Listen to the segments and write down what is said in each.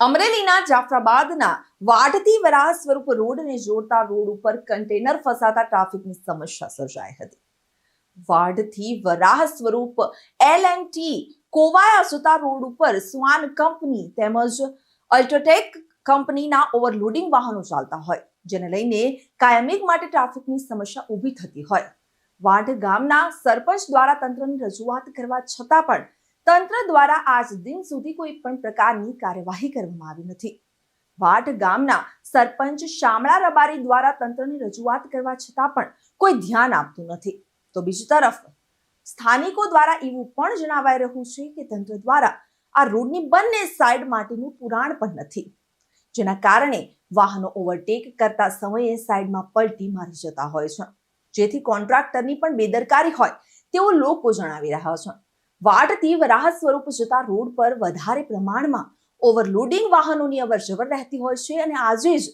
અમરેલીના જાફરાબાદના વાઢતી વરાહ સ્વરૂપ રોડને જોડતા રોડ ઉપર કન્ટેનર ફસાતા ટ્રાફિકની સમસ્યા સર્જાઈ હતી. વાઢથી વરાહ સ્વરૂપ એલ એન્ડ ટી કોવાયા સુતા રોડ ઉપર સ્વાન કંપની તેમજ અલ્ટ્રોટેક કંપનીના ઓવરલોડિંગ વાહનો ચાલતા હોય, જેને લઈને કાયમિક માટે ટ્રાફિકની સમસ્યા ઊભી થતી હોય. વાઢ ગામના સરપંચ દ્વારા તંત્રની રજૂઆત કરવા છતાં પણ તંત્ર દ્વારા આજ દિન સુધી કોઈ પણ પ્રકારની કાર્યવાહી કરવામાં આવી નથી. વાટ ગામના સરપંચ શામળા રબારી દ્વારા તંત્રની રજૂઆત કરવા છતાં પણ કોઈ ધ્યાન આપતું નથી. તો બીજી તરફ, સ્થાનિકો દ્વારા એવું પણ જણાવાઈ રહ્યું છે કે તંત્ર દ્વારા આ રોડની બંને સાઈડ માટેનું પુરાણ પણ નથી. જેના કારણે વાહનો ઓવરટેક કરતા સમયે સાઈડમાં પલટી મારી જતા હોય છે. જેથી કોન્ટ્રાક્ટરની પણ બેદરકારી હોય તેવું લોકો જણાવી રહ્યા છે. વાડથી વરાહ સ્વરૂપ જતા રોડ પર વધારે પ્રમાણમાં ઓવરલોડિંગ વાહનોની અવરજવર રહેતી હોય છે અને આજે જ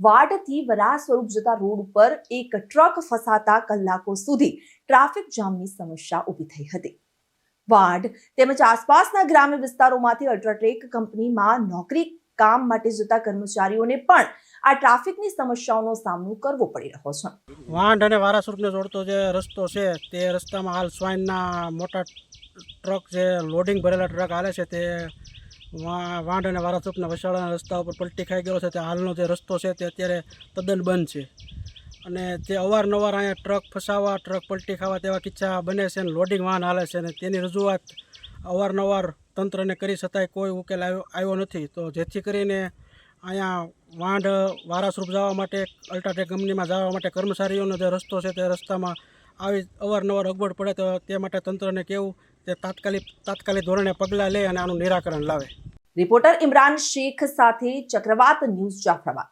વાડથી વરાહ સ્વરૂપ જતા રોડ ઉપર એક ટ્રક ફસાતા કલાકો સુધી ટ્રાફિક જામની સમસ્યા ઊભી થઈ હતી. વાડ તેમજ આસપાસના ગ્રામ્ય વિસ્તારોમાંથી અલ્ટ્રાટેક કંપનીમાં નોકરી કામ માટે જતા કર્મચારીઓને પણ આ ટ્રાફિકની સમસ્યાઓનો સામનો કરવો પડી રહ્યો છે. વાંઢ અને વારાસુરને જોડતો જે રસ્તો છે તે રસ્તામાં હાલ સ્વાઇનના મોટા ટ્રક જે લોડિંગ ભરેલા ટ્રક હાલે છે તે વાંઢ અને વારાસુરના વસાડાના રસ્તા ઉપર પલટી ખાઈ ગયો છે. તે હાલનો જે રસ્તો છે તે અત્યારે તદ્દન બંધ છે. અને તે અવારનવાર અહીંયા ટ્રક ફસાવા, ટ્રક પલટી ખાવા તેવા કિસ્સા બને છે અને લોડિંગ વાહન હાલે છે અને તેની રજૂઆત અવારનવાર તંત્રને કરી છતાંય કોઈ ઉકેલ આવ્યો આવ્યો નથી. તો જેથી કરીને અહીંયા વાંઢ વારાસરૂપ જવા માટે, અલ્ટ્રાટેક કંપનીમાં જવા માટે કર્મચારીઓનો જે રસ્તો છે તે રસ્તામાં આવી અવારનવાર અગવડ પડે તો તે માટે તંત્રને કેવું તે તાત્કાલિક તાત્કાલિક ધોરણે પગલાં લે અને આનું નિરાકરણ લાવે. રિપોર્ટર ઇમરાન શેખ સાથે ચક્રવાત ન્યૂઝ જાફરાબાદ.